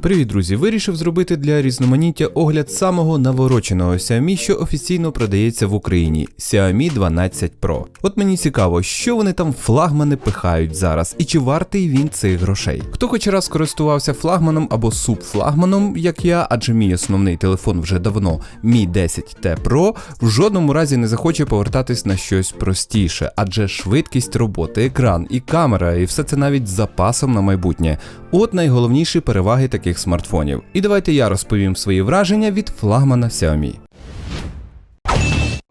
Привіт, друзі! Вирішив зробити для різноманіття огляд самого навороченого Xiaomi, що офіційно продається в Україні Xiaomi 12 Pro. От мені цікаво, що вони там флагмани пихають зараз, і чи вартий він цих грошей. Хто хоч раз користувався флагманом або субфлагманом, як я, адже мій основний телефон вже давно Mi 10T Pro, в жодному разі не захоче повертатись на щось простіше, адже швидкість роботи, екран і камера, і все це навіть з запасом на майбутнє. От найголовніші переваги таких смартфонів. І давайте я розповім свої враження від флагмана Xiaomi.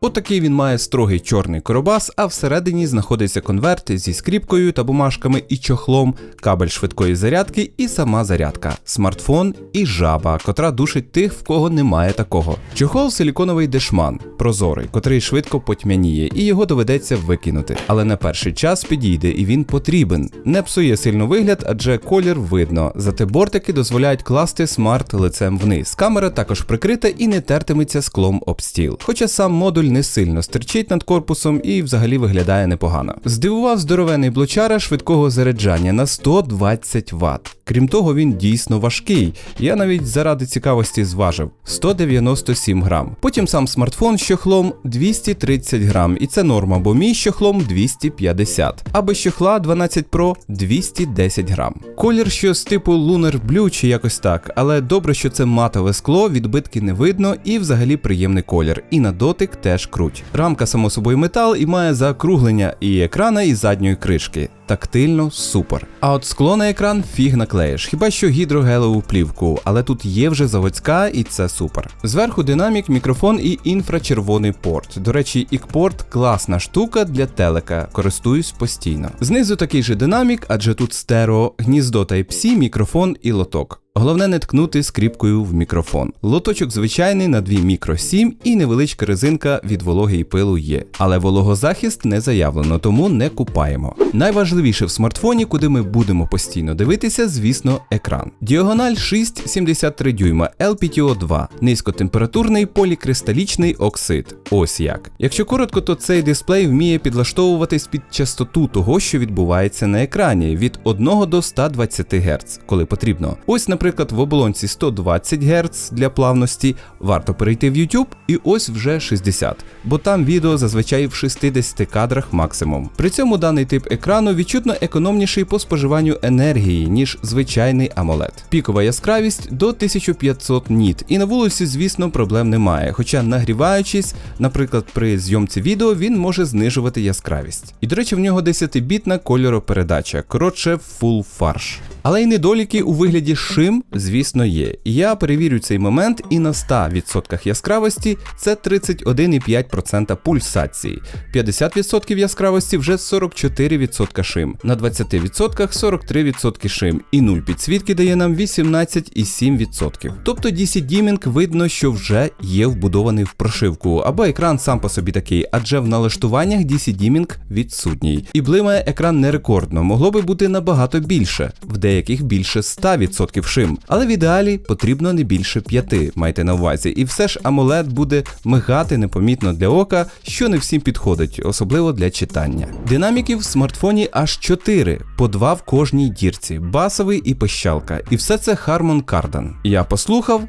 Отакий він має строгий чорний коробас, а всередині знаходиться конверт зі скріпкою та бумажками і чохлом, кабель швидкої зарядки і сама зарядка, смартфон і жаба, котра душить тих, в кого немає такого. Чохол силіконовий дешман, прозорий, котрий швидко потьмяніє, і його доведеться викинути. Але на перший час підійде і він потрібен. Не псує сильно вигляд, адже колір видно. Зате бортики дозволяють класти смарт лицем вниз. Камера також прикрита і не тертиметься склом об стіл. Хоча сам модуль не сильно стерчить над корпусом і взагалі виглядає непогано. Здивував здоровений блочара швидкого заряджання на 120 Вт. Крім того, він дійсно важкий. Я навіть заради цікавості зважив 197 грам. Потім сам смартфон з чохлом 230 грам, і це норма, бо мій з чохлом 250. А без чохла 12 Pro 210 грам. Колір щось типу Lunar Blue чи якось так, але добре, що це матове скло, відбитки не видно і взагалі приємний колір. І на дотик теж круть. Рамка, само собою, метал і має заокруглення і екрана, і задньої кришки. Тактильно супер. А от скло на екран фіг наклеїш, хіба що гідрогелеву плівку, але тут є вже заводська і це супер. Зверху динамік, мікрофон і інфрачервоний порт. До речі, ікпорт класна штука для телека, користуюсь постійно. Знизу такий же динамік, адже тут стерео, гніздо Type-C, мікрофон і лоток. Головне не ткнути скріпкою в мікрофон. Лоточок звичайний на 2 мікро 7 і невеличка резинка від вологи і пилу є. Але вологозахист не заявлено, тому не купаємо. Найважливіше в смартфоні, куди ми будемо постійно дивитися, звісно, екран. Діагональ 6,73 дюйма LPTO 2, низькотемпературний полікристалічний оксид. Ось як. Якщо коротко, то цей дисплей вміє підлаштовуватись під частоту того, що відбувається на екрані, від 1 до 120 Гц, коли потрібно. Ось, наприклад, в оболонці 120 Гц для плавності, варто перейти в YouTube, і ось вже 60, бо там відео зазвичай в 60 кадрах максимум. При цьому даний тип екрану відчутно економніший по споживанню енергії, ніж звичайний AMOLED. Пікова яскравість до 1500 ніт, і на вулиці, звісно, проблем немає. Хоча нагріваючись, наприклад, при зйомці відео він може знижувати яскравість. І до речі, в нього 10-бітна кольоропередача, коротше, full фарш. Але й недоліки у вигляді шим, звісно, є. Я перевірю цей момент, і на 100% яскравості це 31,5% пульсації, 50% яскравості вже 44% шим, на 20% 43% шим, і 0 підсвітки дає нам 18,7%. Тобто DC Dimming видно, що вже є вбудований в прошивку, або екран сам по собі такий, адже в налаштуваннях DC Dimming відсутній. І блимає екран не рекордно, могло би бути набагато більше, в деяких більше 100% шим. Але в ідеалі потрібно не більше 5, майте на увазі. І все ж AMOLED буде мигати непомітно для ока, що не всім підходить, особливо для читання. Динаміків в смартфоні аж 4, по 2 в кожній дірці, басовий і пищалка. І все це Harman Kardon. Я послухав,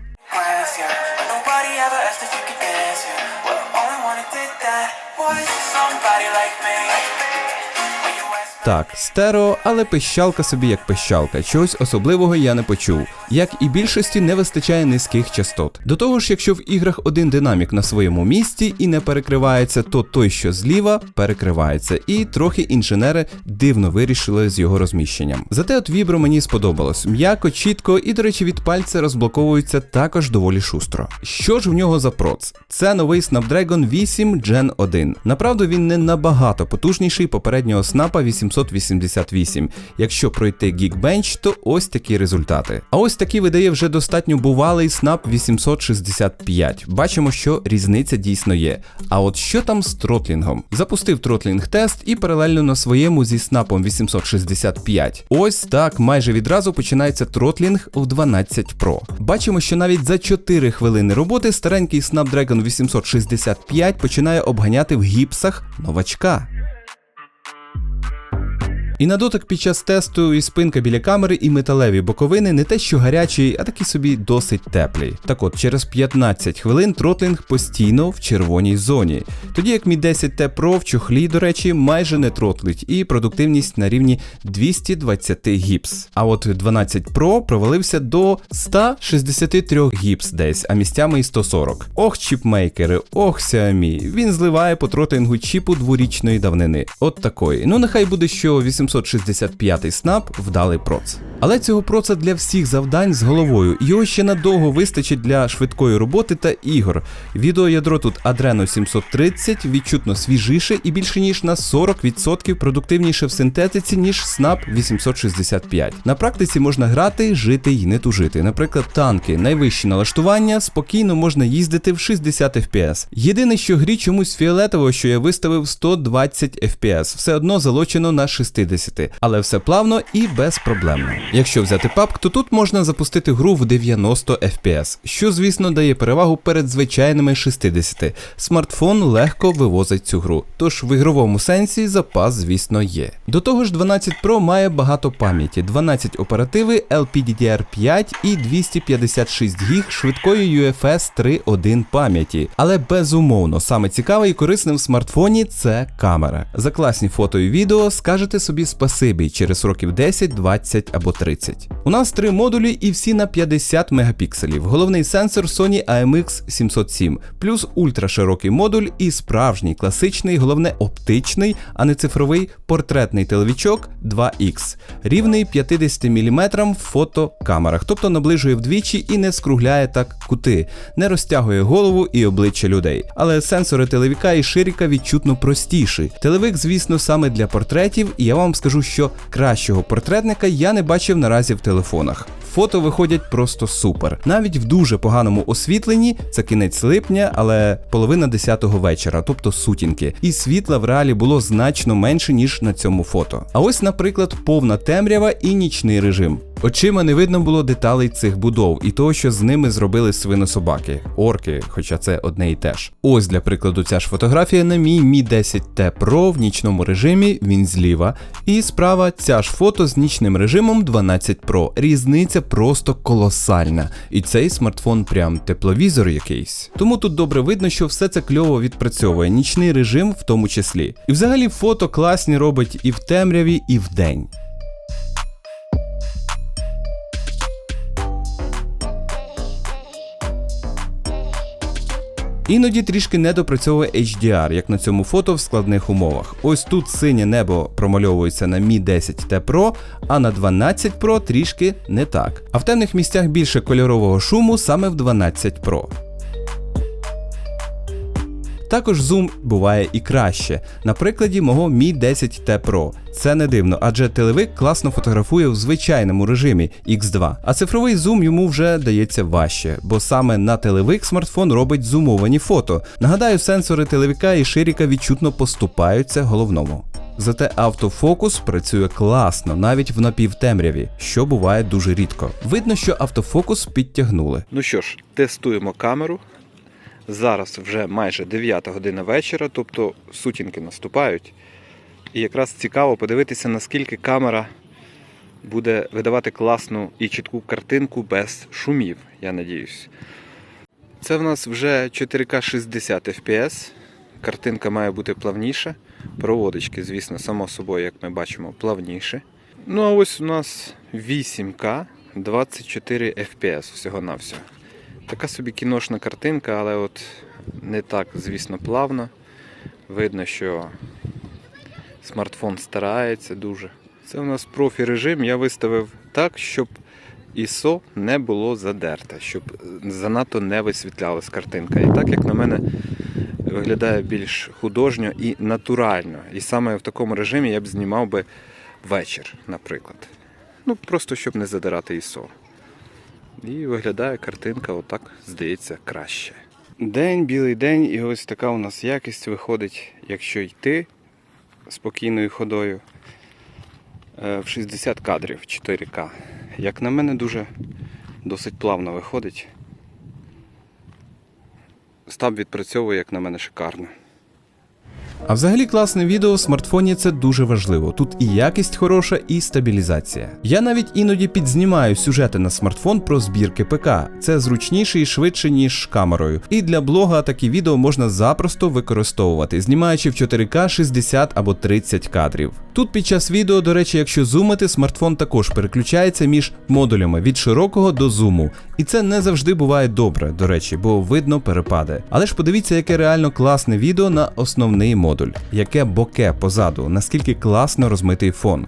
Так, стерео, але пищалка собі як пищалка. Чогось особливого я не почув. Як і більшості не вистачає низьких частот. До того ж, якщо в іграх один динамік на своєму місці і не перекривається, то той, що зліва, перекривається. І трохи інженери дивно вирішили з його розміщенням. Зате от вібро мені сподобалось. М'яко, чітко і, до речі, від пальця розблоковується також доволі шустро. Що ж в нього за проц? Це новий Snapdragon 8 Gen 1. Направду він не набагато потужніший попереднього снапа 888. Якщо пройти Geekbench, то ось такі результати. А ось такий видає вже достатньо бувалий Snap 865. Бачимо, що різниця дійсно є. А от що там з тротлінгом? Запустив тротлінг тест і паралельно на своєму зі снапом 865. Ось так майже відразу починається тротлінг в 12 Pro. Бачимо, що навіть за 4 хвилини роботи старенький Snapdragon 865 починає обганяти в гіпсах новачка. І на дотик під час тесту і спинка біля камери, і металеві боковини не те, що гарячі, а такі собі досить теплі. Так от, через 15 хвилин тротлинг постійно в червоній зоні. Тоді як Mi 10T Pro в чохлі, до речі, майже не тротлить, і продуктивність на рівні 220 гіпс. А от 12 Pro провалився до 163 гіпс десь, а місцями і 140. Ох, чіпмейкери, ох, Xiaomi. Він зливає по тротлингу чіпу дворічної давнини. От такої. Ну нехай буде, що 865 снап вдалий проц. Але цього проца для всіх завдань з головою. Його ще надовго вистачить для швидкої роботи та ігор. Відеоядро тут Adreno 730 відчутно свіжіше і більше ніж на 40% продуктивніше в синтетиці, ніж Snap 865. На практиці можна грати, жити і не тужити. Наприклад, танки, найвищі налаштування, спокійно можна їздити в 60 FPS. Єдине, що грі чомусь фіолетово, що я виставив 120 FPS, все одно залочено на 60, але все плавно і безпроблемно. Якщо взяти PUBG, то тут можна запустити гру в 90 FPS, що, звісно, дає перевагу перед звичайними 60. Смартфон легко вивозить цю гру, тож в ігровому сенсі запас, звісно, є. До того ж, 12 Pro має багато пам'яті, 12 оперативи, LPDDR5 і 256 ГБ швидкої UFS 3.1 пам'яті. Але безумовно, саме цікаве і корисне в смартфоні це камера. За класні фото і відео скажете собі спасибі через років 10, 20 або 30. У нас три модулі і всі на 50 мегапікселів. Головний сенсор Sony AMX 707, плюс ультраширокий модуль і справжній класичний, головне оптичний, а не цифровий портретний телевічок 2X, рівний 50 мм в фотокамерах, тобто наближує вдвічі і не скругляє так кути, не розтягує голову і обличчя людей. Але сенсори телевіка і ширіка відчутно простіші. Телевик, звісно, саме для портретів, і я вам скажу, що кращого портретника я не бачив наразі в телефонах. Фото виходять просто супер. Навіть в дуже поганому освітленні, це кінець липня, але половина 10-го вечора, тобто сутінки. І світла в реалі було значно менше, ніж на цьому фото. А ось, наприклад, повна темрява і нічний режим. Очима не видно було деталей цих будов і того, що з ними зробили свинособаки, орки, хоча це одне і те ж. Ось для прикладу ця ж фотографія на мій Mi 10T Pro в нічному режимі, він зліва. І справа ця ж фото з нічним режимом 12 Pro. Різниця просто колосальна. І цей смартфон прям тепловізор якийсь. Тому тут добре видно, що все це кльово відпрацьовує, нічний режим в тому числі. І взагалі фото класні робить і в темряві, і в день. Іноді трішки не допрацьовує HDR, як на цьому фото в складних умовах. Ось тут синє небо промальовується на Mi 10T Pro, а на 12 Pro трішки не так. А в темних місцях більше кольорового шуму саме в 12 Pro. Також зум буває і краще. На прикладі мого Mi 10T Pro. Це не дивно, адже телевик класно фотографує в звичайному режимі X2, а цифровий зум йому вже дається важче, бо саме на телевик смартфон робить зумовані фото. Нагадаю, сенсори телевика і ширіка відчутно поступаються головному. Зате автофокус працює класно, навіть в напівтемряві, що буває дуже рідко. Видно, що автофокус підтягнули. Ну що ж, тестуємо камеру. Зараз вже майже 9 година вечора, тобто сутінки наступають. І якраз цікаво подивитися, наскільки камера буде видавати класну і чітку картинку без шумів, я надіюсь. Це в нас вже 4К 60 FPS. Картинка має бути плавніша. Проводочки, звісно, само собою, як ми бачимо, плавніше. Ну а ось у нас 8К 24 FPS всього-навсього. Така собі кіношна картинка, але от не так, звісно, плавно. Видно, що смартфон старається дуже. Це у нас профі режим. Я виставив так, щоб ISO не було задерте, щоб занадто не висвітлялась картинка. І так, як на мене, виглядає більш художньо і натурально. І саме в такому режимі я б знімав би вечір, наприклад. Ну, просто щоб не задирати ISO. І виглядає картинка отак, здається, краще. День, білий день, і ось така у нас якість виходить, якщо йти спокійною ходою е, в 60 кадрів 4К. Як на мене, дуже досить плавно виходить. Стаб відпрацьовує, як на мене, шикарно. А взагалі класне відео в смартфоні це дуже важливо. Тут і якість хороша, і стабілізація. Я навіть іноді підзнімаю сюжети на смартфон про збірки ПК. Це зручніше і швидше, ніж камерою. І для блога такі відео можна запросто використовувати, знімаючи в 4К 60 або 30 кадрів. Тут під час відео, до речі, якщо зумити, смартфон також переключається між модулями від широкого до зуму. І це не завжди буває добре, до речі, бо видно перепади. Але ж подивіться, яке реально класне відео на основний модуль, яке боке позаду, наскільки класно розмитий фон.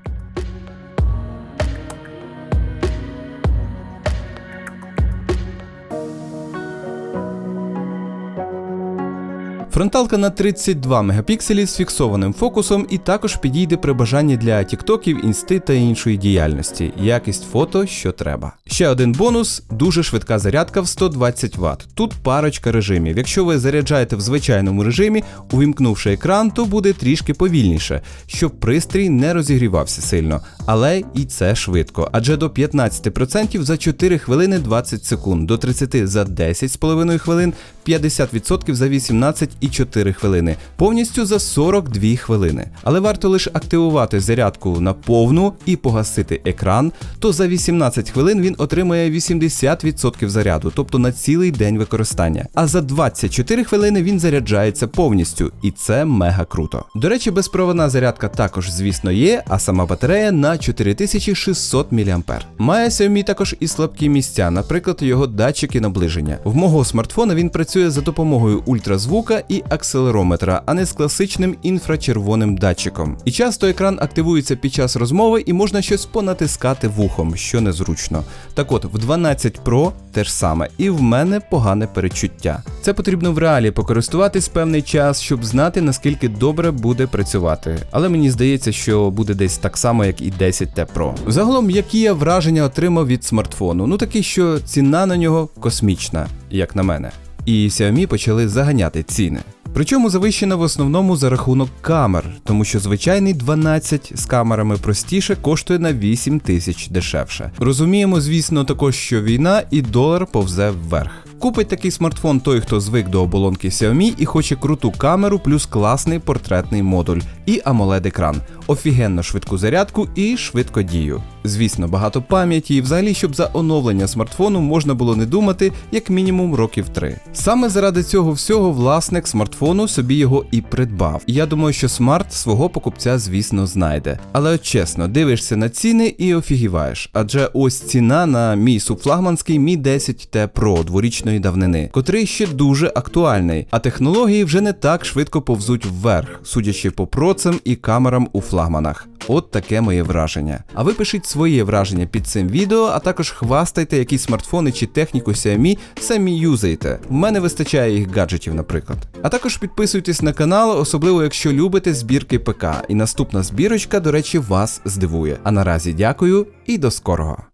Фронталка на 32 мегапікселі з фіксованим фокусом і також підійде при бажанні для тіктоків, інсти та іншої діяльності. Якість фото, що треба. Ще один бонус дуже швидка зарядка в 120 Вт. Тут парочка режимів. Якщо ви заряджаєте в звичайному режимі, увімкнувши екран, то буде трішки повільніше, щоб пристрій не розігрівався сильно. Але і це швидко, адже до 15% за 4 хвилини 20 секунд, до 30 за 10,5 хвилин, 50% за 18,4 хвилини, повністю за 42 хвилини. Але варто лише активувати зарядку на повну і погасити екран, то за 18 хвилин він отримує 80% заряду, тобто на цілий день використання. А за 24 хвилини він заряджається повністю, і це мега круто. До речі, безпроводна зарядка також, звісно, є, а сама батарея на 4600 мА. Має Xiaomi також і слабкі місця, наприклад, його датчики наближення. В мого смартфона він працює за допомогою ультразвука і акселерометра, а не з класичним інфрачервоним датчиком. І часто екран активується під час розмови і можна щось понатискати вухом, що незручно. Так от, в 12 Pro теж саме, і в мене погане перечуття. Це потрібно в реалі покористуватись певний час, щоб знати наскільки добре буде працювати. Але мені здається, що буде десь так само, як і 10T Pro. Загалом, які я враження отримав від смартфону? Ну такі, що ціна на нього космічна, як на мене. І Xiaomi почали заганяти ціни. Причому завищена в основному за рахунок камер, тому що звичайний 12 з камерами простіше коштує на 8 тисяч дешевше. Розуміємо, звісно, також, що війна і долар повзе вверх. Купить такий смартфон той, хто звик до оболонки Xiaomi і хоче круту камеру плюс класний портретний модуль і amoled екран офігенно швидку зарядку і швидкодію. Звісно, багато пам'яті, і взагалі, щоб за оновлення смартфону можна було не думати як мінімум років 3. Саме заради цього всього власник смартфону собі його і придбав. Я думаю, що смарт свого покупця, звісно, знайде. Але от чесно, дивишся на ціни і офігіваєш. Адже ось ціна на мій субфлагманський Mi 10T Pro дворічної давнини, котрий ще дуже актуальний, а технології вже не так швидко повзуть вверх, судячи по процам і камерам у флагманах. От таке моє враження. А ви пишіть своє враження під цим відео, а також хвастайте, які смартфони чи техніку Xiaomi самі юзаєте. В мене вистачає їх гаджетів, наприклад. А також підписуйтесь на канал, особливо якщо любите збірки ПК. І наступна збірочка, до речі, вас здивує. А наразі дякую і до скорого.